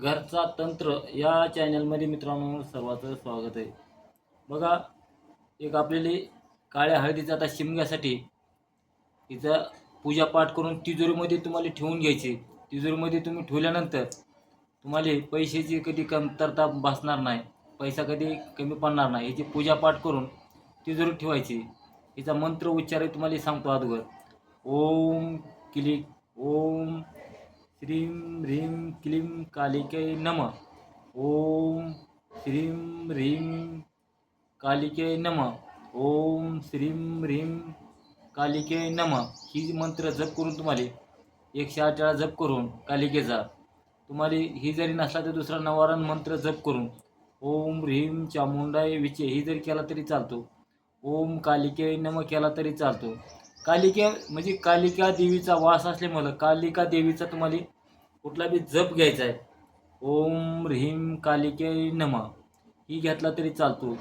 घरचा तंत्र या चॅनलमध्ये मित्रांनो सर्वांचं स्वागत आहे. बघा एक आपल्याला काळ्या हळदीचा आता शिमग्यासाठी तिचा पूजापाठ करून तिजोरीमध्ये तुम्हाला ठेवून घ्यायची. तिजोरीमध्ये तुम्ही ठेवल्यानंतर तुम्हाला पैशाची कधी कमतरता भासणार नाही पैसा कधी कमी पडणार नाही. याची पूजापाठ करून तिजोरी ठेवायची. हिचा मंत्र उच्चार तुम्हाला सांगतो अगोदर. ओम क्लिक ओम श्रीं ह्रीं क्लीं कालिकै नम। ओम श्रीं ह्रीं कालिकै नम। ओम श्रीं ह्रीं कालिकै नम। ही मंत्र जप करून तुम्हाला एकशे आठ वेळा जप करून कालिकेचा तुम्हाला ही जरी नसला तर दुसरा नवारण मंत्र जप करून ओम ह्रीं चामुंडाय विचे ही जरी केला तरी चालतो। ओम कालिके नम केला तरी चालतो। कालिके म्हणजे कालिका देवीचा वास असल्यामुळं कालिका देवीचा तुम्हाला कुठला बी जप घ्यायचा आहे. ओम ह्रीम कालिके नम. ही घेतला तरी चालतो.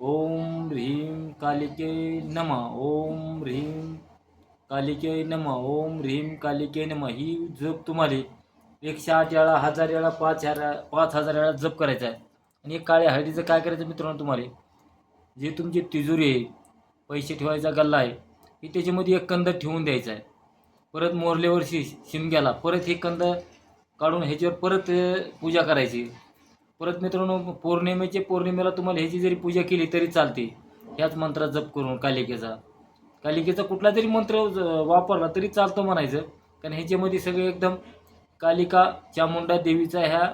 ओम ह्रीं कालिके नम. ओम ह्रीं कालिके नम. ओम ह्रीं कालिके नम. ही जप तुम्हाला एकशे आठ वेळा हजार वेळा पाच हजार पाच हजार वेळा जप करायचा आहे. आणि एक काळ्या हळदीचं काय करायचं मित्रांनो तुम्हाला? जे तुमची तिजोरी आहे पैसे ठेवायचा गल्ला आहे ही त्याच्यामध्ये एक कंद ठेवून द्यायचा आहे. परत मोरलेवर शि शिमग्याला परत हे कंद काढून ह्याच्यावर परत पूजा करायची. परत मित्रांनो पौर्णिमेचे पौर्णिमेला तुम्हाला ह्याची जरी पूजा केली तरी चालते. ह्याच मंत्रात जप करून कालिकेचा. कालिकेचा कुठला जरी मंत्र वापरला तरी चालतो म्हणायचं. कारण ह्याच्यामध्ये सगळे एकदम कालिका चामुंडा देवीचा ह्या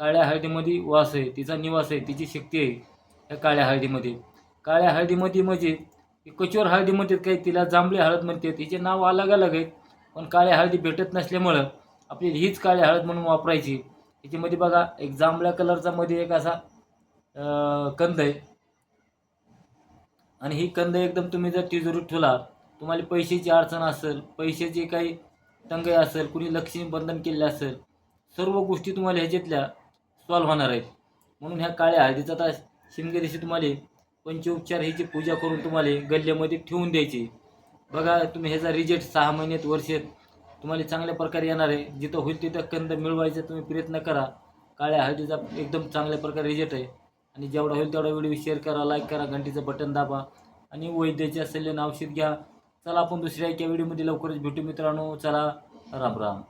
काळ्या हळदीमध्ये वास आहे तिचा निवास आहे तिची शक्ती आहे ह्या काळ्या हळदीमध्ये. काळ्या हळदीमध्ये म्हणजे ती कचोर हळदी म्हणतात काही तिला जांभळी हळद म्हणतात तिचे नाव अलग अलग आहेत. पण काळ्या हळदी भेटत नसल्यामुळं आपली हीच काळी हळद म्हणून वापरायची. ह्याच्यामध्ये बघा एक जांभळ्या कलरचा मध्ये एक असा कंद आहे. आणि ही कंद एकदम तुम्ही जर तिजोरीत ठेवला तुम्हाला पैशाची अडचण असेल पैशाची काही तंगाई असेल कुणी लक्ष्मी बंधन केले असेल सर्व गोष्टी तुम्हाला ह्याच्यातल्या सॉल्व्ह होणार आहेत. म्हणून ह्या काळ्या हळदीचा आता शिमगे दिवशी तुम्हाला पंचोपचार ह्याची पूजा करून तुम्हाला गल्ल्यामध्ये ठेवून द्यायची. बघा तुम्ही ह्याचा रिजेक्ट सहा महिन्यात वर्षात तुम्हाला चांगल्या प्रकारे येणार आहे. जिथं होईल तिथं कंद मिळवायचा तुम्ही प्रयत्न करा. काळ्या हळदीचा एकदम चांगल्या प्रकारे रिजेक्ट आहे. आणि जेवढा होईल तेवढा व्हिडिओ शेअर करा लाईक करा घंटीचं बटन दाबा. आणि वैद्याच्या सल्ल्यानं औषध घ्या. चला आपण दुसऱ्या एका व्हिडिओमध्ये लवकरच भेटू मित्रांनो. चला राम राम.